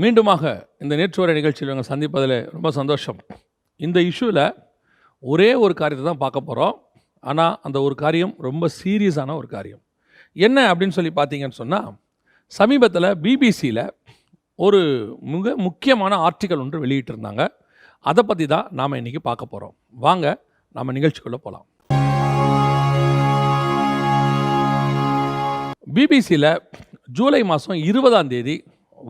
மீண்டுமாக இந்த நேற்று வரை நிகழ்ச்சியில் நாங்கள் சந்திப்பதில் ரொம்ப சந்தோஷம். இந்த இஷ்யூவில் ஒரே ஒரு காரியத்தை தான் பார்க்க போகிறோம் ஆனால் அந்த ஒரு காரியம் ரொம்ப சீரியஸான ஒரு காரியம். என்ன அப்படின்னு சொல்லி பார்த்தீங்கன்னு சொன்னால் சமீபத்தில் பிபிசியில் ஒரு மிக முக்கியமான ஆர்டிக்கல் ஒன்று வெளியிட்டிருந்தாங்க. அதை பற்றி தான் நாம் இன்றைக்கி பார்க்க போகிறோம் வாங்க நாம் நிகழ்ச்சிக்குள்ளே போகலாம் பிபிசியில் ஜூலை மாதம் இருபதாம் தேதி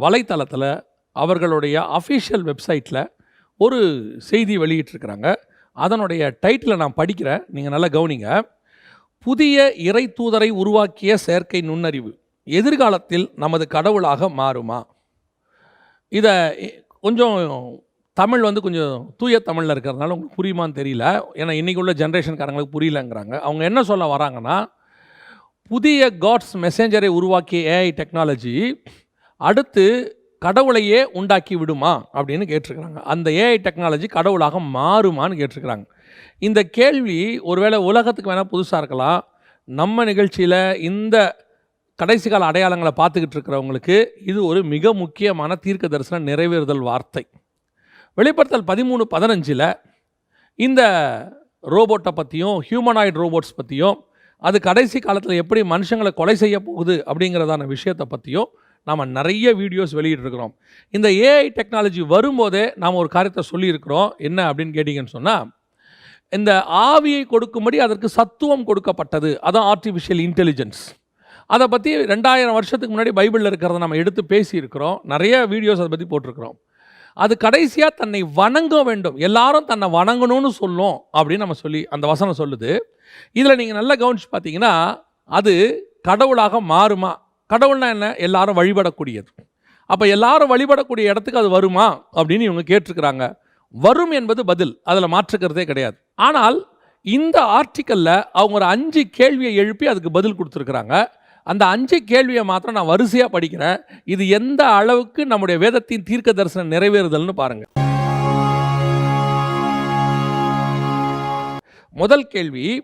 வலைத்தளத்தில் அவர்களுடைய அஃபிஷியல் வெப்சைட்டில் ஒரு செய்தி வெளியிட்டிருக்கிறாங்க. அதனுடைய டைட்டிலை நான் படிக்கிறேன். நீங்கள் நல்லா கவனிங்க. புதிய இறை தூதரை உருவாக்கிய செயற்கை நுண்ணறிவு எதிர்காலத்தில் நமது கடவுளாக மாறுமா? இதை கொஞ்சம் தமிழ் வந்து கொஞ்சம் தூய தமிழில் இருக்கிறதுனால உங்களுக்கு புரியுமான்னு தெரியல. ஏன்னா இன்றைக்கி உள்ள ஜென்ரேஷன்காரங்களுக்கு புரியலங்கிறாங்க. அவங்க என்ன சொல்ல வராங்கன்னா புதிய காட்ஸ் மெசேஞ்சரை உருவாக்கிய ஏஐ டெக்னாலஜி அடுத்து கடவுளையே உண்டாக்கி விடுமா அப்படின்னு கேட்டிருக்கிறாங்க. அந்த ஏஐ டெக்னாலஜி கடவுளாக மாறுமான்னு கேட்டிருக்கிறாங்க. இந்த கேள்வி ஒருவேளை உலகத்துக்கு வேணால் புதுசாக இருக்கலாம். நம்ம நிகழ்ச்சியில் இந்த கடைசி கால அடையாளங்களை பார்த்துக்கிட்டு இருக்கிறவங்களுக்கு இது ஒரு மிக முக்கியமான தீர்க்க தரிசன நிறைவேறுதல் வார்த்தை. வெளிப்படுத்தல் பதிமூணு பதினஞ்சில் இந்த ரோபோட்டை பற்றியும் ஹியூமனாய்டு ரோபோட்ஸ் பற்றியும் அது கடைசி காலத்தில் எப்படி மனுஷங்களை கொலை செய்ய போகுது அப்படிங்கிறதான விஷயத்தை பற்றியும் நாம் நிறைய வீடியோஸ் வெளியிட்ருக்கிறோம் இந்த ஏஐ டெக்னாலஜி வரும்போதே நாம் ஒரு காரியத்தை சொல்லியிருக்கிறோம். என்ன அப்படின்னு கேட்டிங்கன்னு சொன்னால் இந்த ஆவியை கொடுக்கும்படி அதற்கு சத்துவம் கொடுக்கப்பட்டது. அதான் ஆர்டிஃபிஷியல் இன்டெலிஜென்ஸ் அதை பற்றி ரெண்டாயிரம் வருஷத்துக்கு முன்னாடி பைபிளில் இருக்கிறத நம்ம எடுத்து பேசியிருக்கிறோம். நிறைய வீடியோஸ் அதை பற்றி போட்டிருக்கிறோம். அது கடைசியாக தன்னை வணங்க வேண்டும். எல்லாரும் தன்னை வணங்கணும்னு சொல்லும் அப்படின்னு நம்ம சொல்லி அந்த வசனம் சொல்லுது. இதில் நீங்கள் நல்லா கவனிச்சு பார்த்தீங்கன்னா அது கடவுளாக மாறுமா? கடவுள்னா என்ன? எல்லாரும் வழிபடக்கூடியது. அப்போ எல்லாரும் வழிபடக்கூடிய இடத்துக்கு அது வருமா? அப்படின்னு இவங்க கேட்டிருக்கிறாங்க. வரும் என்பது பதில். அதில் மாற்றுக்கிறதே கிடையாது. ஆனால் இந்த ஆர்டிக்கலில் அவங்க ஒரு அஞ்சு கேள்வியை எழுப்பி அதுக்கு பதில் கொடுத்துருக்குறாங்க. அந்த அஞ்சு கேள்வியை மாத்திரம் நான் வரிசையாக படிக்கிறேன். இது எந்த அளவுக்கு நம்முடைய வேதத்தின் தீர்க்க தரிசனம் நிறைவேறுதல்னு பாருங்கள் முதல் கேள்வி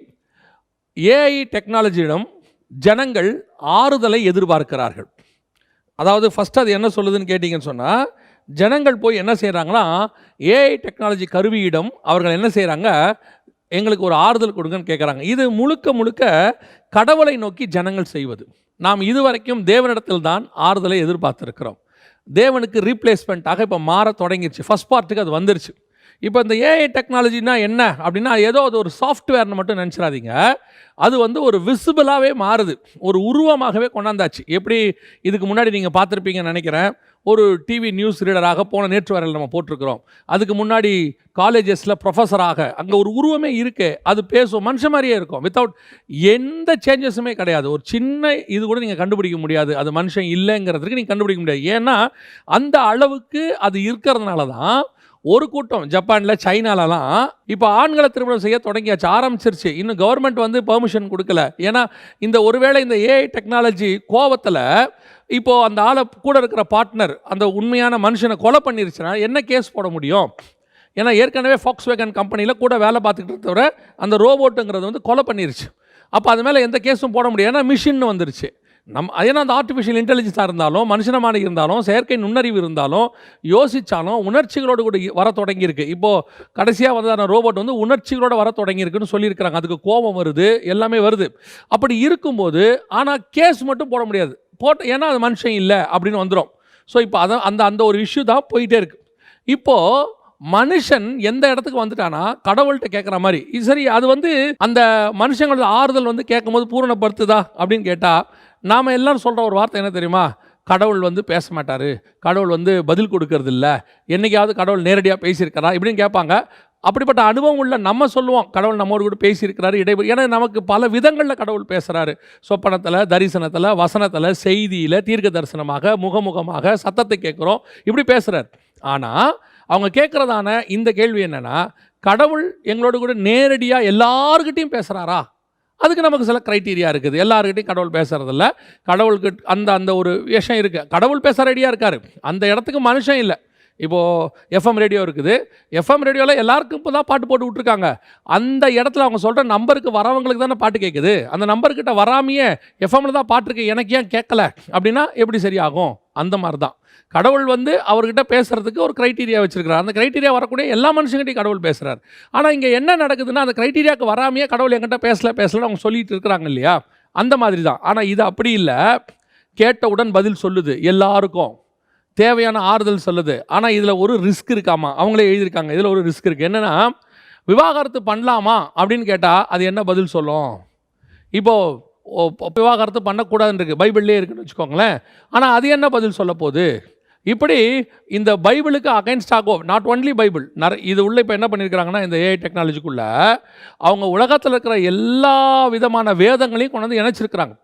ஏஐ டெக்னாலஜியிடம் ஜனங்கள் ஆறுதலை எதிர்பார்க்கிறார்கள். அதாவது ஃபஸ்ட் அது என்ன சொல்லுதுன்னு கேட்டிங்கன்னு சொன்னால் ஜனங்கள் போய் என்ன செய்கிறாங்கன்னா ஏஐ டெக்னாலஜி கருவியிடம் அவர்கள் என்ன செய்கிறாங்க எங்களுக்கு ஒரு ஆறுதல் கொடுங்கன்னு கேட்குறாங்க இது முழுக்க முழுக்க கடவுளை நோக்கி ஜனங்கள் செய்வது. நாம் இதுவரைக்கும் தேவனிடத்தில் தான் ஆறுதலை எதிர்பார்த்துருக்கிறோம். தேவனுக்கு ரீப்ளேஸ்மெண்ட்டாக இப்போ மாற தொடங்கிருச்சு. ஃபஸ்ட் பார்ட்டுக்கு அது வந்துருச்சு. இப்போ இந்த ஏஐ டெக்னாலஜினா என்ன அப்படின்னா ஏதோ அது ஒரு சாஃப்ட்வேர்னு மட்டும் நினச்சிடாதீங்க. அது வந்து ஒரு விசிபிளாகவே மாறுது. ஒரு உருவமாகவே கொண்டாந்தாச்சு. எப்படி இதுக்கு முன்னாடி நீங்கள் பார்த்துருப்பீங்கன்னு நினைக்கிறேன். ஒரு டிவி நியூஸ் ரீடராக போன நேற்று வரையில் நம்ம போட்டிருக்கிறோம். அதுக்கு முன்னாடி காலேஜஸில் ப்ரொஃபஸராக அங்கே ஒரு உருவமே இருக்கு. அது பேசும் மனுஷன் மாதிரியே இருக்கும். வித்தவுட் எந்த சேஞ்சஸுமே கிடையாது. ஒரு சின்ன இது கூட நீங்கள் கண்டுபிடிக்க முடியாது. அது மனுஷன் இல்லைங்கிறதுக்கு நீங்கள் கண்டுபிடிக்க முடியாது. ஏன்னா அந்த அளவுக்கு அது இருக்கிறதுனால தான் ஒரு கூட்டம் ஜப்பானில் சைனாலலாம் இப்போ ஆண்களை திருமணம் செய்ய தொடங்கியாச்சு ஆரம்பிச்சிருச்சு. இன்னும் கவர்மெண்ட் வந்து பெர்மிஷன் கொடுக்கல. ஏன்னா இந்த ஒருவேளை இந்த ஏஐ டெக்னாலஜி கோவத்தில் இப்போது அந்த ஆளை கூட இருக்கிற பார்ட்னர் அந்த உண்மையான மனுஷனை கொலை பண்ணிருச்சுன்னா என்ன கேஸ் போட முடியும்? ஏன்னா ஏற்கனவே ஃபாக்ஸ் வேகன் கம்பெனியில் கூட வேலை பார்த்துக்கிட்டு தவிர அந்த ரோபோட்டுங்கிறது வந்து கொலை பண்ணிருச்சு. அப்போ அது மேலே எந்த கேஸும் போட முடியாது ஏன்னா மிஷின் வந்துருச்சு. நம் ஏன்னா அந்த ஆர்டிஃபிஷியல் இன்டெலிஜென்ஸாக இருந்தாலும் மனுஷனமான இருந்தாலும் செயற்கை நுண்ணறிவு இருந்தாலும் யோசித்தாலும் உணர்ச்சிகளோடு கூட வர தொடங்கியிருக்கு. இப்போது கடைசியாக வந்ததான ரோபோட் வந்து உணர்ச்சிகளோடு வர தொடங்கியிருக்குன்னு சொல்லியிருக்கிறாங்க. அதுக்கு கோபம் வருது எல்லாமே வருது. அப்படி இருக்கும்போது ஆனால் கேஸ் மட்டும் போட முடியாது. போட்ட ஏன்னா அது மனுஷன் இல்லை அப்படின்னு வந்துடும் ஸோ இப்போ அதை அந்த அந்த ஒரு இஷ்யூ தான் போயிட்டே இருக்கு. இப்போது மனுஷன் எந்த இடத்துக்கு வந்துட்டானா கடவுள்கிட்ட கேட்குற மாதிரி. இது சரி அது வந்து அந்த மனுஷங்களோட ஆறுதல் வந்து கேட்கும்போது பூரணப்படுத்துதா அப்படின்னு கேட்டால் நாம் எல்லாரும் சொல்கிற ஒரு வார்த்தை என்ன தெரியுமா? கடவுள் வந்து பேச மாட்டார். கடவுள் வந்து பதில் கொடுக்கறது இல்லை என்றைக்காவது கடவுள் நேரடியாக பேசியிருக்கிறா இப்படின்னு கேட்பாங்க. அப்படிப்பட்ட அனுபவம் உள்ள நம்ம சொல்லுவோம். கடவுள் நம்மோடு கூட பேசியிருக்கிறாரு இடைவெளி ஏன்னா நமக்கு பல விதங்களில் கடவுள் பேசுகிறாரு சொப்பனத்தில் தரிசனத்தில் வசனத்தில் செய்தியில் தீர்க்க தரிசனமாக முகமுகமாக சத்தத்தை கேட்குறோம். இப்படி பேசுகிறார் ஆனால் அவங்க கேட்குறதான இந்த கேள்வி என்னென்னா கடவுள் எங்களோட கூட நேரடியாக எல்லாருக்கிட்டையும் பேசுகிறாரா அதுக்கு நமக்கு சில க்ரைட்டீரியா இருக்குது. எல்லாருக்கிட்டையும் கடவுள் பேசுகிறதில்ல கடவுளுக்கு அந்த அந்த ஒரு விஷயம் இருக்குது கடவுள் பேச ரெடியாக இருக்கார். அந்த இடத்துக்கு மனுஷன் இல்லை. இப்போது எஃப்எம் ரேடியோ இருக்குது. எஃப்எம் ரேடியோவில் எல்லாருக்கும் இப்போ தான் பாட்டு போட்டு விட்ருக்காங்க அந்த இடத்துல அவங்க சொல்கிற நம்பருக்கு வரவங்களுக்கு தானே பாட்டு கேட்குது அந்த நம்பர்கிட்ட வராமையே எஃப்எம்ல தான் பாட்டு இருக்கு. எனக்கு ஏன் கேட்கல அப்படின்னா எப்படி சரியாகும்? அந்த மாதிரி தான் கடவுள் வந்து அவர்கிட்ட பேசுறதுக்கு ஒரு க்ரைட்டீரியா வச்சுருக்கிறார். அந்த க்ரைட்டீரியா வரக்கூடிய எல்லா மனுஷங்கிட்டையும் கடவுள் பேசுகிறார் ஆனால் இங்கே என்ன நடக்குதுன்னா அந்த க்ரைட்டீரியாவுக்கு வராமையே கடவுள் என்கிட்ட பேசல பேசலன்னு அவங்க சொல்லிட்டு இருக்கிறாங்க இல்லையா? அந்த மாதிரி தான் ஆனால் இது அப்படி இல்லை. கேட்டவுடன் பதில் சொல்லுது. எல்லாருக்கும். தேவையான ஆறுதல் சொல்லுது. ஆனால் இதில் ஒரு ரிஸ்க் இருக்காமா? அவங்களே எழுதியிருக்காங்க. இதில் ஒரு ரிஸ்க் இருக்குது என்னென்னா விவாகரத்து பண்ணலாமா? அப்படின்னு கேட்டால் அது என்ன பதில் சொல்லும்? இப்போது விவாகரத்து பண்ணக்கூடாதுன்னு இருக்குது பைபிள்லேயே இருக்குன்னு வச்சுக்கோங்களேன். ஆனால் அது என்ன பதில் சொல்ல போகுது? இப்படி இந்த பைபிளுக்கு அகைன்ஸ்டாகோ நாட் ஒன்லி பைபிள் நிறைய இது உள்ள இப்போ என்ன பண்ணியிருக்கிறாங்கன்னா இந்த ஏஐ டெக்னாலஜிக்குள்ளே அவங்க உலகத்தில் இருக்கிற எல்லா விதமான வேதங்களையும் கொண்டு வந்து இணைச்சிருக்கிறாங்க.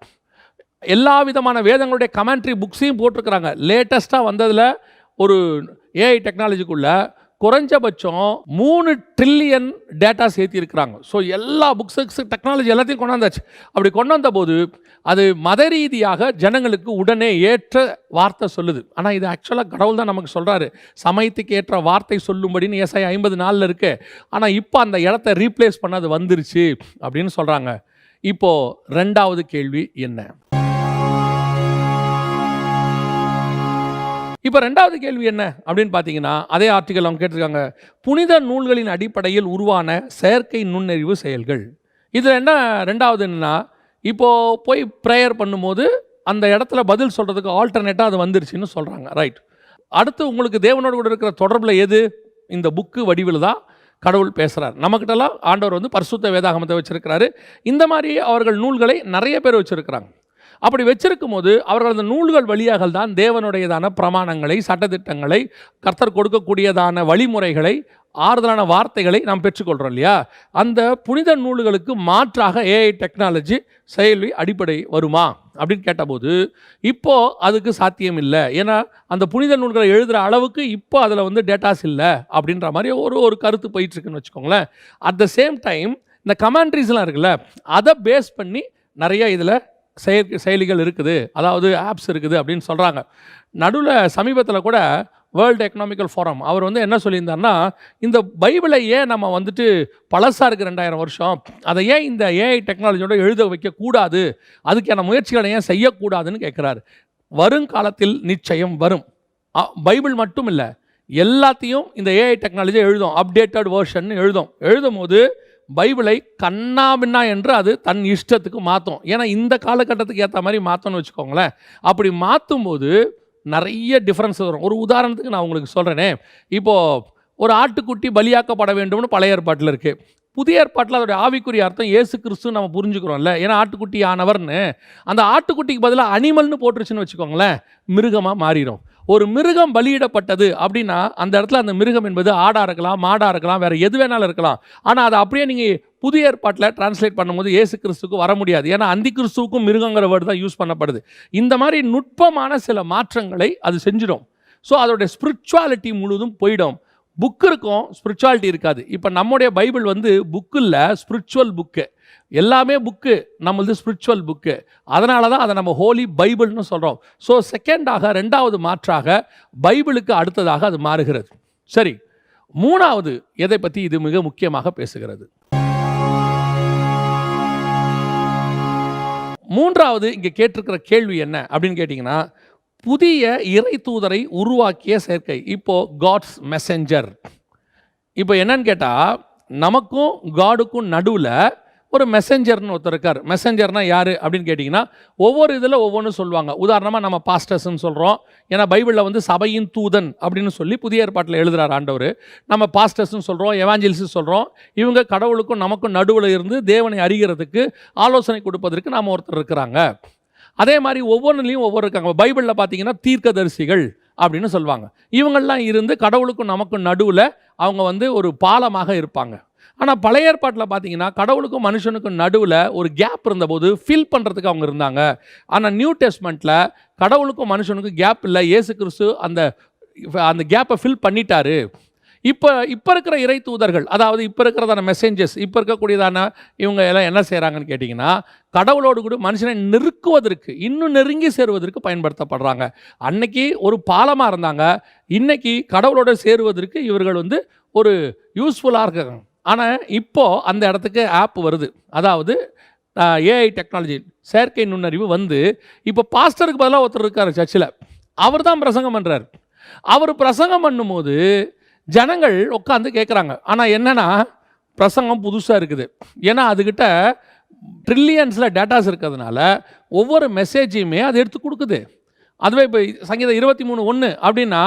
எல்லா விதமான வேதங்களுடைய கமெண்ட்ரி புக்ஸையும் போட்டிருக்கிறாங்க. லேட்டஸ்ட்டாக வந்ததில் ஒரு ஏஐ டெக்னாலஜிக்குள்ள குறைஞ்சபட்சம் மூணு ட்ரில்லியன் டேட்டா சேர்த்திருக்கிறாங்க. ஸோ எல்லா புக்ஸுக்கு டெக்னாலஜி எல்லாத்தையும் கொண்டாந்தாச்சு. அப்படி கொண்டு வந்தபோது அது மத ரீதியாக ஜனங்களுக்கு உடனே ஏற்ற வார்த்தை சொல்லுது. ஆனால் இது ஆக்சுவலாக கடவுள் தான் நமக்கு சொல்கிறாரு சமயத்துக்கு ஏற்ற வார்த்தை சொல்லும்படின்னு எஸ்ஐ ஐம்பது நாளில் இருக்கு. ஆனால் இப்போ அந்த இடத்த ரீப்ளேஸ் பண்ண அது வந்துருச்சு அப்படின்னு சொல்கிறாங்க இப்போது ரெண்டாவது கேள்வி என்ன? இப்போ ரெண்டாவது கேள்வி என்ன அப்படின்னு பார்த்தீங்கன்னா அதே ஆர்டிக்கல் அவங்க கேட்டிருக்காங்க. புனித நூல்களின் அடிப்படையில் உருவான செயற்கை நுண்ணறிவு செயல்கள். இதில் என்ன ரெண்டாவது என்னென்னா இப்போது போய் ப்ரேயர் பண்ணும்போது அந்த இடத்துல பதில் சொல்கிறதுக்கு ஆல்டர்னேட்டாக அது வந்துருச்சுன்னு சொல்கிறாங்க ரைட் அடுத்து உங்களுக்கு தேவனோடு கூட இருக்கிற தொடர்பில் எது? இந்த புக்கு வடிவில் தான் கடவுள் பேசுகிறார் நம்மக்கிட்டலாம் ஆண்டவர் வந்து பரிசுத்த வேதாகமத்தை வச்சுருக்கிறாரு. இந்த மாதிரி அவர்கள் நூல்களை நிறைய பேர் வச்சுருக்கிறாங்க. அப்படி வச்சிருக்கும் போது அவர்கள் அந்த நூல்கள் வழியாக தான் தேவனுடையதான பிரமாணங்களை சட்டத்திட்டங்களை கர்த்தர் கொடுக்கக்கூடியதான வழிமுறைகளை ஆறுதலான வார்த்தைகளை நாம் பெற்றுக்கொள்கிறோம் இல்லையா? அந்த புனித நூல்களுக்கு மாற்றாக ஏஐ டெக்னாலஜி செயல்வி அடிப்படை வருமா? அப்படின்னு கேட்டபோது இப்போது அதுக்கு சாத்தியம் இல்லை. ஏன்னா அந்த புனித நூல்களை எழுதுகிற அளவுக்கு இப்போ அதில் வந்து டேட்டாஸ் இல்லை அப்படின்ற மாதிரி ஒரு ஒரு கருத்து போயிட்டுருக்குன்னு வச்சுக்கோங்களேன். அட் த சேம் டைம் இந்த கமாண்ட்ரிஸ்லாம் இருக்குல்ல அதை பேஸ் பண்ணி நிறைய இதில் செயற்கை செயலிகள் இருக்குது அதாவது ஆப்ஸ் இருக்குது அப்படின்னு சொல்கிறாங்க நடுவில் சமீபத்தில் கூட வேர்ல்டு எக்கனாமிக்கல் ஃபோரம் அவர் வந்து என்ன சொல்லியிருந்தாருன்னா இந்த பைபிளை ஏன் நம்ம வந்துட்டு பழசாக இருக்குது ரெண்டாயிரம் வருஷம்? அதை ஏன் இந்த ஏஐ டெக்னாலஜியோட எழுத வைக்கக்கூடாது அதுக்கான முயற்சிகளை ஏன் செய்யக்கூடாதுன்னு கேட்குறாரு வருங்காலத்தில் நிச்சயம் வரும். பைபிள் மட்டும் இல்லை எல்லாத்தையும் இந்த ஏஐ டெக்னாலஜி எழுதும் அப்டேட்டட் வேர்ஷன் எழுதும். எழுதும் போது பைபிளை கண்ணாபின்னா என்று அது தன் இஷ்டத்துக்கு மாற்றும் ஏன்னா இந்த காலகட்டத்துக்கு ஏற்ற மாதிரி மாற்றணும்னு வச்சுக்கோங்களேன். அப்படி மாற்றும் போது நிறைய டிஃப்ரென்ஸ் வரும். ஒரு உதாரணத்துக்கு நான் உங்களுக்கு சொல்கிறேனே இப்போது ஒரு ஆட்டுக்குட்டி பலியாக்கப்பட வேண்டும்னு பழைய ஏற்பாட்டில் இருக்குது புதிய ஏற்பாட்டில் அதோடைய ஆவிக்குரிய அர்த்தம் ஏசு கிறிஸ்து நம்ம புரிஞ்சுக்கிறோம்ல. ஏன்னா ஆட்டுக்குட்டி ஆனவர்னு. அந்த ஆட்டுக்குட்டிக்கு பதிலாக அனிமல்னு போட்டுருச்சுன்னு வச்சுக்கோங்களேன். மிருகமாக மாறிடும் ஒரு மிருகம் பலியிடப்பட்டது அப்படின்னா அந்த இடத்துல அந்த மிருகம் என்பது ஆடாக இருக்கலாம் மாடாக இருக்கலாம் வேறு எது வேணாலும் இருக்கலாம். ஆனால் அதை அப்படியே நீங்கள் புதிய ஏற்பாட்டில் டிரான்ஸ்லேட் பண்ணும்போது இயேசு கிறிஸ்துக்கு வர முடியாது. ஏன்னா அந்தி கிறிஸ்துவுக்கும் மிருகங்கிற வேர்டு தான் யூஸ் பண்ணப்படுது. இந்த மாதிரி நுட்பமான சில மாற்றங்களை அது செஞ்சிடும். ஸோ அதோடைய ஸ்பிரிச்சுவாலிட்டி முழுதும் போயிடும். புக் இருக்கும் ஸ்பிரிச்சுவாலிட்டி இருக்காது. இப்போ நம்முடைய பைபிள் வந்து புக்கு இல்லை ஸ்பிரிச்சுவல் புக்கு எல்லாமே புக்கு நம்மளது ஸ்பிரிச்சுவல் புக்கு அதனால தான் அதை நம்ம ஹோலி பைபிள்னு சொல்கிறோம் ஸோ செகண்டாக ரெண்டாவது மாற்றாக பைபிளுக்கு அடுத்ததாக அது மாறுகிறது. சரி மூணாவது எதை பற்றி இது மிக முக்கியமாக பேசுகிறது? மூன்றாவது இங்கே கேட்டிருக்கிற கேள்வி என்ன அப்படின்னு கேட்டிங்கன்னா புதிய இறை தூதரை உருவாக்கிய சேர்க்கை இப்போ காட்ஸ் மெசஞ்சர் இப்போ என்னன்னு கேட்டால் நமக்கும் காடுக்கும் நடுவில் ஒரு மெசஞ்சர்னு ஒருத்தர் இருக்கார். மெசஞ்சர்னா யார் அப்படின்னு கேட்டிங்கன்னா ஒவ்வொரு இதில் ஒவ்வொன்றும் சொல்லுவாங்க. உதாரணமாக நம்ம பாஸ்டர்ஸ்ன்னு சொல்கிறோம் ஏன்னா பைபிளில் வந்து சபையின் தூதன் அப்படின்னு சொல்லி புதிய ஏற்பாட்டில் எழுதுறார் ஆண்டவர். நம்ம பாஸ்டர்ஸ்னு சொல்கிறோம் எவாஞ்சலிஸ் சொல்கிறோம் இவங்க கடவுளுக்கும் நமக்கும் நடுவில் இருந்து தேவனை அறிகிறதுக்கு ஆலோசனை கொடுப்பதற்கு நாம் ஒருத்தர் இருக்கிறாங்க. அதே மாதிரி ஒவ்வொன்றுலையும் ஒவ்வொரு இருக்காங்க. பைபிளில் பார்த்தீங்கன்னா தீர்க்கதரிசிகள் அப்படின்னு சொல்லுவாங்க. இவங்கள்லாம் இருந்து கடவுளுக்கும் நமக்கும் நடுவில் அவங்க வந்து ஒரு பாலமாக இருப்பாங்க. ஆனால் பழைய ஏற்பாட்டில் பார்த்தீங்கன்னா கடவுளுக்கும் மனுஷனுக்கும் நடுவில் ஒரு கேப் இருந்தபோது ஃபில் பண்ணுறதுக்கு அவங்க இருந்தாங்க. ஆனால் நியூ டெஸ்ட்மெண்ட்டில் கடவுளுக்கும் மனுஷனுக்கும் கேப் இல்லை. ஏசு கிறிஸ்து அந்த அந்த கேப்பை ஃபில் பண்ணிட்டாரு. இப்போ இப்போ இருக்கிற இறை தூதர்கள் அதாவது இப்போ இருக்கிறதான மெசேஞ்சஸ் இப்போ இருக்கக்கூடியதான இவங்க எல்லாம் என்ன செய்கிறாங்கன்னு கேட்டிங்கன்னா கடவுளோடு கூட மனுஷனை நெருக்குவதற்கு இன்னும் நெருங்கி சேருவதற்கு பயன்படுத்தப்படுறாங்க. அன்னைக்கு ஒரு பாலமாக இருந்தாங்க. இன்னைக்கு கடவுளோடு சேருவதற்கு இவர்கள் வந்து ஒரு யூஸ்ஃபுல்லாக இருக்காங்க. ஆனால் இப்போ அந்த இடத்துக்கு ஆப் வருது. அதாவது ஏஐ டெக்னாலஜி செயற்கை நுண்ணறிவு வந்து இப்போ பாஸ்டருக்கு பதிலாக ஒருத்தர் இருக்கார் சர்ச்சில். அவர் தான் பிரசங்கம் பண்ணுறார் அவர் பிரசங்கம் பண்ணும்போது ஜனங்கள் உட்காந்து கேட்குறாங்க ஆனால் என்னென்னா பிரசங்கம் புதுசாக இருக்குது. ஏன்னா அதுக்கிட்ட ட்ரில்லியன்ஸில் டேட்டாஸ் இருக்கிறதுனால ஒவ்வொரு மெசேஜையுமே அது எடுத்து கொடுக்குது. அதுவே இப்போ சங்கீதம் இருபத்தி மூணு ஒன்று அப்படின்னா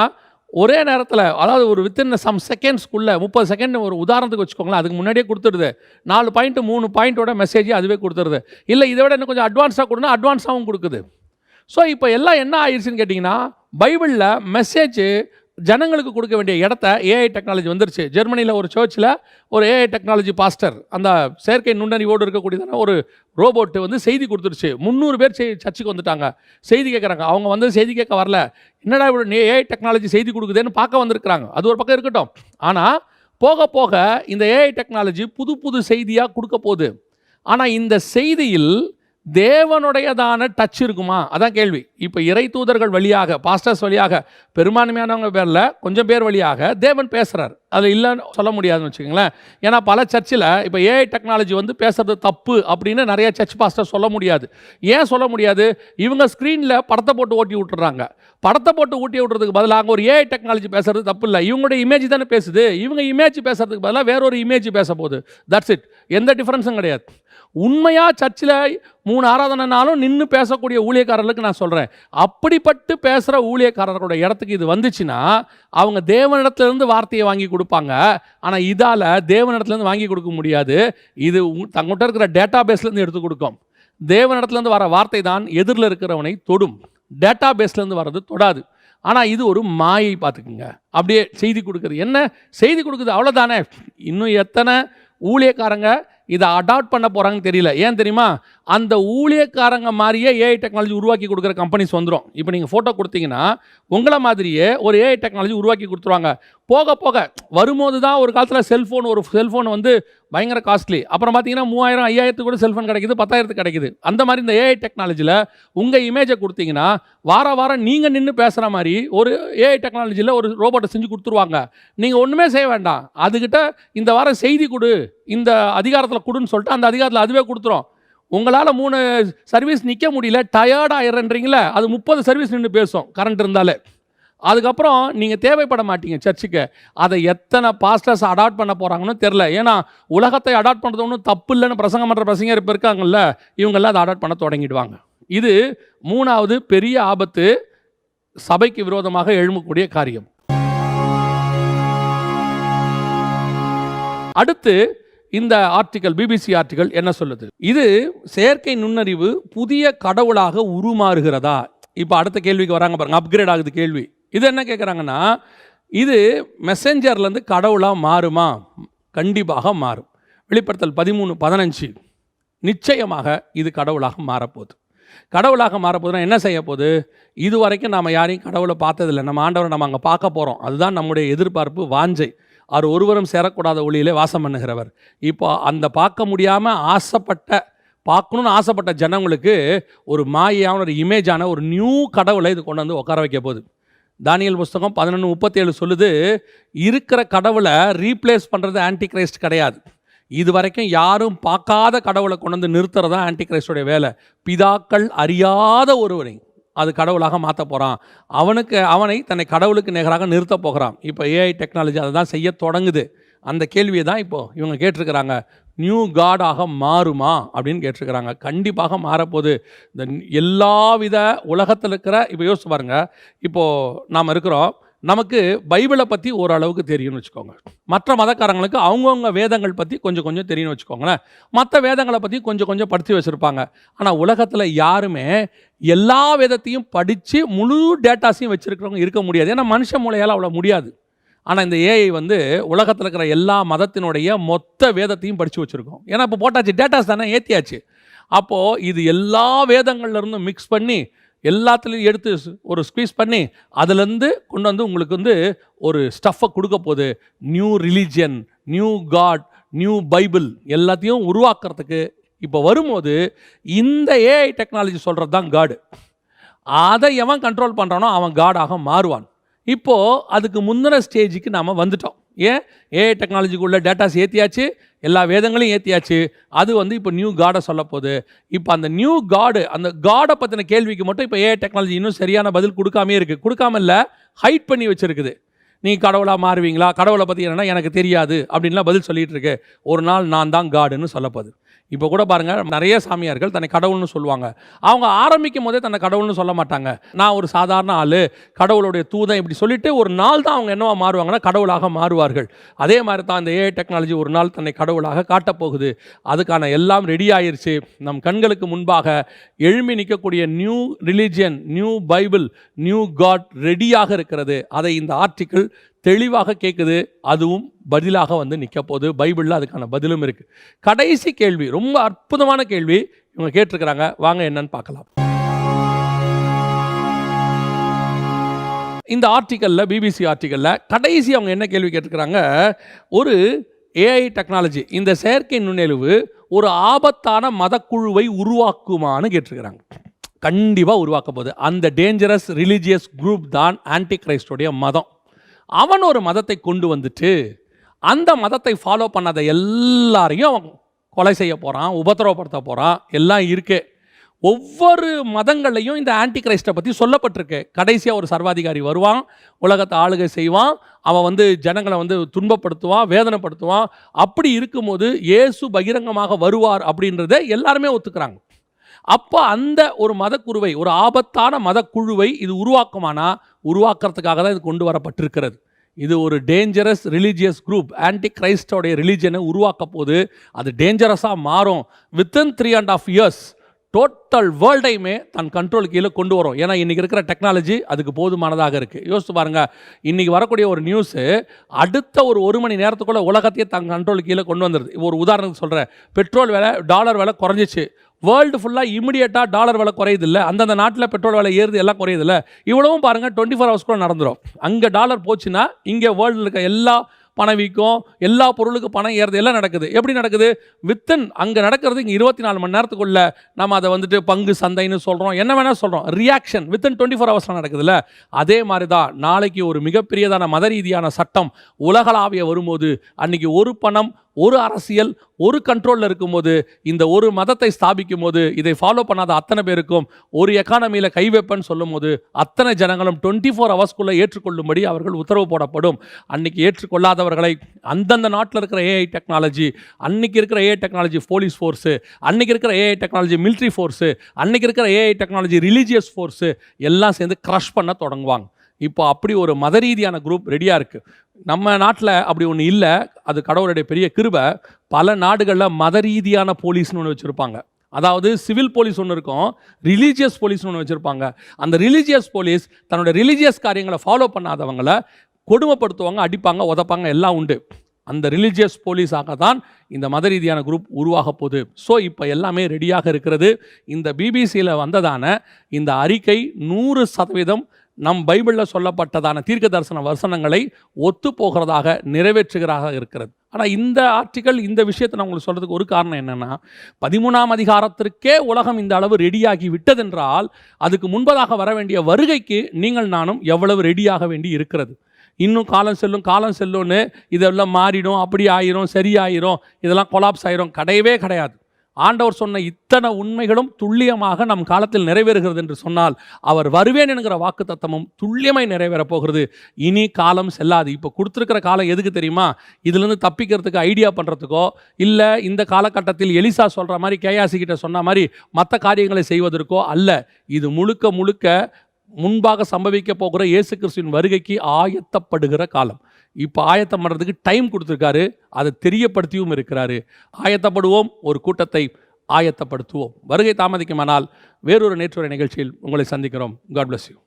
ஒரே நேரத்தில் அதாவது ஒரு வித்தின் சம் செகண்ட்ஸ்க்குள்ளே முப்பது செகண்ட் ஒரு உதாரணத்துக்கு வச்சுக்கோங்களேன் அதுக்கு முன்னாடியே கொடுத்துடுது. நாலு பாயிண்ட் மூணு பாயிண்ட்டோட மெசேஜ் அதுவே கொடுத்துருது இல்லை இதை விட இன்னும் கொஞ்சம் அட்வான்ஸாக கொடுனா அட்வான்ஸாகவும் கொடுக்குது. ஸோ இப்போ எல்லாம் என்ன ஆயிடுச்சுன்னு கேட்டிங்கன்னா பைபிளில் மெசேஜ் ஜனங்களுக்கு கொடுக்க வேண்டிய இடத்த ஏஐ டெக்னாலஜி வந்துருச்சு. ஜெர்மனியில் ஒரு சர்ச்சில் ஒரு ஏஐ டெக்னாலஜி பாஸ்டர் அந்த செயற்கை நுண்ணறிவோடு இருக்கக்கூடியதான ஒரு ரோபோட்டு வந்து செய்தி கொடுத்துருச்சு. முந்நூறு பேர் சர்ச்சுக்கு வந்துட்டாங்க. செய்தி கேட்குறாங்க அவங்க வந்து செய்தி கேட்க வரல. என்னடா இவ்வளோ ஏஐ டெக்னாலஜி செய்தி கொடுக்குதுன்னு பார்க்க வந்திருக்கிறாங்க. அது ஒரு பக்கம் இருக்கட்டும். ஆனால் போக போக இந்த ஏஐ டெக்னாலஜி புது புது செய்தியாக கொடுக்க போகுது. ஆனால் இந்த செய்தியில் தேவனுடையதான டச் இருக்குமா? அதான் கேள்வி. இப்போ இறை தூதர்கள் வழியாக பாஸ்டர்ஸ் வழியாக பெரும்பான்மையானவங்க பேரில் கொஞ்சம் பேர் வழியாக தேவன் பேசுகிறார் அது இல்லைன்னு சொல்ல முடியாதுன்னு வச்சுக்கோங்களேன். ஏன்னா பல சர்ச்சில் இப்போ ஏஐ டெக்னாலஜி வந்து பேசுறது தப்பு அப்படின்னு நிறைய சர்ச் பாஸ்டர் சொல்ல முடியாது. ஏன் சொல்ல முடியாது? இவங்க ஸ்க்ரீனில் படத்தை போட்டு ஓட்டி விட்டுறாங்க. படத்தை போட்டு ஊட்டி விட்றதுக்கு பதிலாக ஒரு ஏஐ டெக்னாலஜி பேசுறது தப்பு இல்லை. இவங்களுடைய இமேஜ் தானே பேசுது. இவங்க இமேஜ் பேசுறதுக்கு பதிலாக வேற ஒரு இமேஜ் பேச போகுது. தட்ஸ் இட் எந்த டிஃப்ரென்ஸும் கிடையாது. உண்மையாக சர்ச்சில் மூணு ஆராதனைனாலும் நின்று பேசக்கூடிய ஊழியக்காரர்களுக்கு நான் சொல்கிறேன் அப்படிப்பட்டு பேசுகிற ஊழியக்காரர்களோட இடத்துக்கு இது வந்துச்சுன்னா அவங்க தேவனிடத்துலேருந்து வார்த்தையை வாங்கி கொடுப்பாங்க. ஆனால் இதால் தேவனிடத்துலேருந்து வாங்கி கொடுக்க முடியாது. இது தங்கள்கிட்ட இருக்கிற டேட்டா பேஸ்லேருந்து எடுத்து கொடுக்கும். தேவனிடத்துலேருந்து வர வார்த்தை தான் எதிரில் இருக்கிறவனை தொடும். டேட்டா பேஸ்லேருந்து வர்றது தொடாது. ஆனால் இது ஒரு மாயை பார்த்துக்குங்க. அப்படியே செய்தி கொடுக்குறது என்ன? செய்தி கொடுக்குது. அவ்வளோதானே இன்னும் எத்தனை ஊழியக்காரங்க இதை அடாப்ட் பண்ண போகிறாங்கன்னு தெரியல. ஏன் தெரியுமா? அந்த ஊழியக்காரங்க மாதிரியே ஏஐ டெக்னாலஜி உருவாக்கி கொடுக்குற கம்பெனிஸ் வந்துடும் இப்போ நீங்கள் ஃபோட்டோ கொடுத்தீங்கன்னா உங்களை மாதிரியே ஒரு ஏஐ டெக்னாலஜி உருவாக்கி கொடுத்துருவாங்க. போக போக வரும்போது தான் ஒரு காலத்தில் செல்ஃபோன் ஒரு செல்ஃபோன் வந்து பயங்கர காஸ்ட்லி அப்புறம் பார்த்தீங்கன்னா மூவாயிரம் ஐயாயிரத்துக்கு கூட செல்ஃபோன் கிடைக்குது பத்தாயிரத்துக்கு கிடைக்குது. அந்த மாதிரி இந்த ஏஐ டெக்னாலஜியில் உங்கள் இமேஜை கொடுத்தீங்கன்னா வார வாரம் நீங்கள் நின்று பேசுகிற மாதிரி ஒரு ஏஐ டெக்னாலஜியில் ஒரு ரோபோட்டை செஞ்சு கொடுத்துருவாங்க. நீங்கள் ஒன்றுமே செய்ய வேண்டாம். அதுக்கிட்ட இந்த வாரம் செய்தி கொடு இந்த அதிகாரத்தில் கொடுன்னு சொல்லிட்டு அந்த அதிகாரத்தில் அதுவே கொடுத்துரும். உங்களால் மூணு சர்வீஸ் நிற்க முடியல டயர்டாக ஆயிடுறீங்களே அது முப்பது சர்வீஸ் நின்று பேசும் கரண்ட் இருந்தாலே. அதுக்கப்புறம் நீங்கள் தேவைப்பட மாட்டீங்க சர்ச்சுக்கு. அதை எத்தனை பாஸ்டர்ஸ் அடாப்ட் பண்ண போகிறாங்கன்னு தெரில ஏன்னா உலகத்தை அடாப்ட் பண்ணுறது ஒன்றும் தப்பு இல்லைன்னு பிரசங்கம் பண்ணுற பசங்க இப்போ இருக்காங்கல்ல இவங்கெல்லாம் அதை அடாப்ட் பண்ண தொடங்கிடுவாங்க. இது மூணாவது பெரிய ஆபத்து சபைக்கு விரோதமாக எழும்பக்கூடிய காரியம். அடுத்து இந்த ஆர்டிக்கல் பிபிசி ஆர்டிக்கல் என்ன சொல்லுது? இது செயற்கை நுண்ணறிவு புதிய கடவுளாக உருமாறுகிறதா? இப்போ அடுத்த கேள்விக்கு வராங்க பாருங்க அப்கிரேட் ஆகுது கேள்வி. இது என்ன கேட்குறாங்கன்னா இது மெசஞ்சர்லேருந்து கடவுளாக மாறுமா? கண்டிப்பாக மாறும். வெளிப்படுத்தல் பதிமூணு பதினஞ்சு. நிச்சயமாக இது கடவுளாக மாறப்போகுது. கடவுளாக மாறப்போகுதுன்னா என்ன செய்ய போகுது இது வரைக்கும் நாம் யாரையும் கடவுளை பார்த்ததில்லை. நம்ம ஆண்டவரை நம்ம அங்கே பார்க்க போகிறோம் அதுதான் நம்முடைய எதிர்பார்ப்பு வாஞ்சை. அவர் ஒருவரும் சேரக்கூடாத ஒளியிலே வாசம் பண்ணுகிறவர். இப்போ அந்த பார்க்க முடியாமல் ஆசைப்பட்ட பார்க்கணுன்னு ஆசைப்பட்ட ஜனங்களுக்கு ஒரு மாயான ஒரு இமேஜான ஒரு நியூ கடவுளை இது கொண்டு வந்து உட்கார வைக்க போகுது. தானியல் புஸ்தகம் பதினொன்று முப்பத்தேழு சொல்லுது இருக்கிற கடவுளை ரீப்ளேஸ் பண்ணுறது ஆன்டி கிரைஸ்ட் கிடையாது. இது வரைக்கும் யாரும் பார்க்காத கடவுளை கொண்டு வந்து நிறுத்துறது தான் ஆன்டி வேலை. பிதாக்கள் அறியாத ஒருவனை அது கடவுளாக மாற்ற போகிறான் அவனுக்கு அவனை தன்னை கடவுளுக்கு நிகராக நிறுத்த போகிறான். இப்போ ஏஐ டெக்னாலஜி அதை தான் செய்ய தொடங்குது. அந்த கேள்வியை தான் இப்போது இவங்க கேட்டிருக்கிறாங்க. நியூ காடாக மாறுமா அப்படின்னு கேட்டிருக்கிறாங்க. கண்டிப்பாக மாறப்போகுது. இந்த எல்லா வித உலகத்தில் இருக்கிற இப்போ யோசிச்சு பாருங்க. இப்போது நாம் இருக்கிறோம். நமக்கு பைபிளை பற்றி ஓரளவுக்கு தெரியும்னு வச்சுக்கோங்க. மற்ற மதக்காரங்களுக்கு அவங்கவுங்க வேதங்கள் பற்றி கொஞ்சம் கொஞ்சம் தெரியும்னு வச்சுக்கோங்களேன். மற்ற வேதங்களை பற்றி கொஞ்சம் கொஞ்சம் படித்து வச்சுருப்பாங்க. ஆனால் உலகத்தில் யாருமே எல்லா வேதத்தையும் படித்து முழு டேட்டாஸையும் வச்சுருக்கிறவங்க இருக்க முடியாது. ஏன்னா மனுஷ மூலையால் அவ்வளோ முடியாது. ஆனால் இந்த ஏஐ வந்து உலகத்தில் இருக்கிற எல்லா மதத்தினுடைய மொத்த வேதத்தையும் படித்து வச்சுருக்கோம். ஏன்னா இப்போ போட்டாச்சு டேட்டாஸ் தானே ஏற்றியாச்சு அப்போது இது எல்லா வேதங்கள்லேருந்தும் மிக்ஸ் பண்ணி எல்லாத்துலேயும் எடுத்து ஸ்- ஒரு ஸ்குவீஸ் பண்ணி அதுலேருந்து கொண்டு வந்து உங்களுக்கு வந்து ஒரு ஸ்டஃப்பை கொடுக்க போகுது. New religion new God new Bible எல்லாத்தையும் உருவாக்குறதுக்கு இப்போ வரும்போது இந்த ஏஐ டெக்னாலஜி சொல்கிறது தான் காடு அதை எவன் கண்ட்ரோல் பண்ணுறானோ அவன் காடாக மாறுவான். இப்போது அதுக்கு முந்தின ஸ்டேஜுக்கு நாம் வந்துட்டோம். ஏன்? ஏஐ டெக்னாலஜிக்குள்ள டேட்டாஸ் ஏற்றியாச்சு எல்லா வேதங்களையும் ஏற்றியாச்சு அது வந்து இப்போ நியூ காடை சொல்ல போகுது. இப்போ அந்த நியூ காடு அந்த காடை பற்றின கேள்விக்கு மட்டும் இப்போ ஏஐ டெக்னாலஜி இன்னும் சரியான பதில் கொடுக்காமே இருக்குது கொடுக்காம இல்லை ஹைட் பண்ணி வச்சுருக்குது. நீங்கள் கடவுளாக மாறுவீங்களா? கடவுளை பற்றி என்னென்னா எனக்கு தெரியாது அப்படின்லாம் பதில் சொல்லிகிட்டு இருக்கு. ஒரு நாள் நான் தான் காடுன்னு சொல்லப்போகுது இப்போ கூட பாருங்கள் நிறைய சாமியார்கள் தன்னை கடவுள்னு சொல்லுவாங்க. அவங்க ஆரம்பிக்கும் போதே தன்னை கடவுள்னு சொல்ல மாட்டாங்க. நான் ஒரு சாதாரண ஆள் கடவுளுடைய தூதன் இப்படி சொல்லிட்டு ஒரு நாள் தான் அவங்க என்னவா மாறுவாங்கன்னா கடவுளாக மாறுவார்கள். அதே மாதிரி தான் இந்த ஏஐ டெக்னாலஜி ஒரு நாள் தன்னை கடவுளாக காட்டப் போகுது அதுக்கான எல்லாம் ரெடி ஆயிடுச்சு நம் கண்களுக்கு முன்பாக எழும்பி நிற்கக்கூடிய new religion new Bible new God ரெடியாக இருக்கிறது. அதை இந்த ஆர்டிக்கிள் தெளிவாக கேட்குது அதுவும் பதிலாக வந்து நிற்க போகுது. பைபிளில் அதுக்கான பதிலும் இருக்குது கடைசி கேள்வி ரொம்ப அற்புதமான கேள்வி. இவங்க கேட்டிருக்கிறாங்க. வாங்க என்னன்னு பார்க்கலாம். இந்த ஆர்டிக்கலில் பிபிசி ஆர்டிக்கலில் கடைசி அவங்க என்ன கேள்வி கேட்டிருக்கிறாங்க? ஒரு ஏஐ டெக்னாலஜி இந்த செயற்கை நுண்ணறிவு ஒரு ஆபத்தான மதக்குழுவை உருவாக்குமான்னு கேட்டிருக்கிறாங்க. கண்டிப்பாக உருவாக்க போகுது. அந்த டேஞ்சரஸ் ரிலீஜியஸ் குரூப் தான் ஆன்டி கிரைஸ்டோடைய மதம். அவன் ஒரு மதத்தை கொண்டு வந்துட்டு அந்த மதத்தை ஃபாலோ பண்ணாத எல்லாரையும் அவன் கொலை செய்ய போகிறான் உபத்திரவப்படுத்த போகிறான் எல்லாம் இருக்கு. ஒவ்வொரு மதங்களையும் இந்த ஆன்டி கிரைஸ்டை பற்றி சொல்லப்பட்டிருக்கு. கடைசியாக ஒரு சர்வாதிகாரி வருவான் உலகத்தை ஆளுகை செய்வான் அவன் வந்து ஜனங்களை வந்து துன்பப்படுத்துவான் வேதனைப்படுத்துவான். அப்படி இருக்கும்போது இயேசு பகிரங்கமாக வருவார் அப்படின்றத எல்லாருமே ஒத்துக்கிறாங்க. அப்போ அந்த ஒரு மதக்குருவை ஒரு ஆபத்தான மதக்குழுவை இது உருவாக்குமானா? உருவாக்குறதுக்காக தான் இது கொண்டு வரப்பட்டிருக்கிறது. இது ஒரு டேஞ்சரஸ் ரிலீஜியஸ் குரூப் ஆன்டி கிரைஸ்டோடைய ரிலீஜனை உருவாக்க போது அது டேஞ்சரஸாக மாறும். Within three and half years total வேர்ல்டையுமே தன் கண்ட்ரோல் கீழே கொண்டு வரும். ஏன்னா இன்றைக்கி இருக்கிற டெக்னாலஜி அதுக்கு போதுமானதாக இருக்குது யோசித்து பாருங்கள் இன்றைக்கி வரக்கூடிய ஒரு நியூஸு அடுத்த ஒரு ஒரு மணி நேரத்துக்குள்ளே உலகத்தையே தன் கண்ட்ரோல் கீழே கொண்டு வந்துடுது ஒரு உதாரணத்துக்கு சொல்கிறேன் பெட்ரோல் விலை டாலர் விலை குறைஞ்சிச்சு. வேர்ல்டு ஃபுல்லாக இமிடியேட்டாக டாலர் விலை குறையுது இல்லை. அந்தந்த நாட்டில் பெட்ரோல் விலை ஏறுது எல்லாம் குறையுது இல்லை. இவ்வளவும் பாருங்கள் டுவெண்ட்டி ஃபோர் ஹவர்ஸ்க்குள்ள நடந்துடும் அங்கே டாலர் போச்சுன்னா இங்கே வேர்ல்டில் இருக்க எல்லா பணவீக்கம் எல்லா பொருளுக்கும் பணம் ஏறது எல்லாம் நடக்குது. எப்படி நடக்குது? வித்தின் அங்கே நடக்கிறது இங்கே இருபத்தி நாலு மணி நேரத்துக்குள்ள நம்ம அதை வந்துட்டு பங்கு சந்தைன்னு சொல்கிறோம் என்ன வேணால் சொல்கிறோம் ரியாக்ஷன் வித்தின் டுவெண்ட்டி ஃபோர் ஹவர்ஸில் நடக்குதுல்ல? அதே மாதிரி தான் நாளைக்கு ஒரு மிகப்பெரியதான மத ரீதியான சட்டம் உலகளாவிய வரும்போது அன்னைக்கு ஒரு பணம் ஒரு அரசியல் ஒரு கண்ட்ரோலில் இருக்கும்போது இந்த ஒரு மதத்தை ஸ்தாபிக்கும் போது இதை ஃபாலோ பண்ணாத அத்தனை பேருக்கும் ஒரு எக்கானமியில் கை வைப்பேன்னு சொல்லும் போது அத்தனை ஜனங்களும் டுவெண்ட்டி ஃபோர் ஹவர்ஸ்க்குள்ளே ஏற்றுக்கொள்ளும்படி அவர்கள் உத்தரவு போடப்படும். அன்னைக்கு ஏற்றுக்கொள்ளாதவர்களை அந்தந்த நாட்டில் இருக்கிற ஏஐ டெக்னாலஜி அன்னைக்கு இருக்கிற ஏஐ டெக்னாலஜி போலீஸ் ஃபோர்ஸு அன்னைக்கு இருக்கிற ஏஐ டெக்னாலஜி மிலிட்ரி ஃபோர்ஸு அன்னைக்கு இருக்கிற ஏஐ டெக்னாலஜி ரிலீஜியஸ் ஃபோர்ஸு எல்லாம் சேர்ந்து க்ரஷ் பண்ண தொடங்குவாங்க. இப்போ அப்படி ஒரு மத ரீதியான குரூப் ரெடியாக இருக்குது நம்ம நாட்டில் அப்படி ஒன்று இல்லை. அது கடவுளுடைய பெரிய கிருபை. பல நாடுகளில் மத ரீதியான போலீஸ்னு ஒன்று வச்சுருப்பாங்க. அதாவது சிவில் போலீஸ் ஒன்று இருக்கும் ரிலீஜியஸ் போலீஸ்னு ஒன்று வச்சுருப்பாங்க. அந்த ரிலீஜியஸ் போலீஸ் தன்னோட ரிலீஜியஸ் காரியங்களை ஃபாலோ பண்ணாதவங்களை கொடுமைப்படுத்துவாங்க அடிப்பாங்க உதப்பாங்க எல்லாம் உண்டு. அந்த ரிலீஜியஸ் போலீஸாக தான் இந்த மத ரீதியான குரூப் உருவாக போகுது. ஸோ இப்போ எல்லாமே ரெடியாக இருக்கிறது. இந்த பிபிசியில் வந்ததான இந்த அறிக்கை நூறு சதவீதம் நம் பைபிளில் சொல்லப்பட்டதான தீர்க்க தரிசன வசனங்களை ஒத்து போகிறதாக நிறைவேற்றுகிறதாக இருக்கிறது. ஆனால் இந்த ஆர்டிக்கல் இந்த விஷயத்தை நான் உங்களுக்கு சொல்கிறதுக்கு ஒரு காரணம் என்னென்னா பதிமூணாம் அதிகாரத்திற்கே உலகம் இந்த அளவு ரெடியாகி விட்டதென்றால் அதுக்கு முன்பதாக வர வேண்டிய வருகைக்கு நீங்கள் நானும் எவ்வளவு ரெடியாக வேண்டி இருக்கிறது. இன்னும் காலம் செல்லும் காலம் செல்லும்னு இதெல்லாம் மாறிடும் அப்படி ஆயிரும் சரியாயிரும் இதெல்லாம் கொலாப்ஸ் ஆயிரும் கிடையவே கிடையாது. ஆண்டவர் சொன்ன இத்தனை உண்மைகளும் துல்லியமாக நம் காலத்தில் நிறைவேறுகிறது என்று சொன்னால் அவர் வருவேன் என்கிற வாக்கு தத்தமும் துல்லியமாய் நிறைவேறப் போகிறது. இனி காலம் செல்லாது. இப்போ கொடுத்துருக்கிற காலம் எதுக்கு தெரியுமா? இதுலேருந்து தப்பிக்கிறதுக்கு ஐடியா பண்ணுறதுக்கோ இல்லை இந்த காலகட்டத்தில் எலிசா சொல்கிற மாதிரி கேயாசி கிட்ட சொன்ன மாதிரி மற்ற காரியங்களை செய்வதற்கோ அல்ல. இது முழுக்க முழுக்க முன்பாக சம்பவிக்க போகிற இயேசு கிறிஸ்துவின் வருகைக்கு ஆயத்தப்படுகிற காலம். இப்போ ஆயத்தம் பண்ணுறதுக்கு டைம் கொடுத்துருக்காரு. அதை தெரியப்படுத்தியும் இருக்கிறாரு. ஆயத்தப்படுவோம் ஒரு கூட்டத்தை ஆயத்தப்படுத்துவோம். வருகை தாமதிக்குமானால் வேறொரு நேற்றுரை நிகழ்ச்சியில் உங்களை சந்திக்கிறோம். God bless you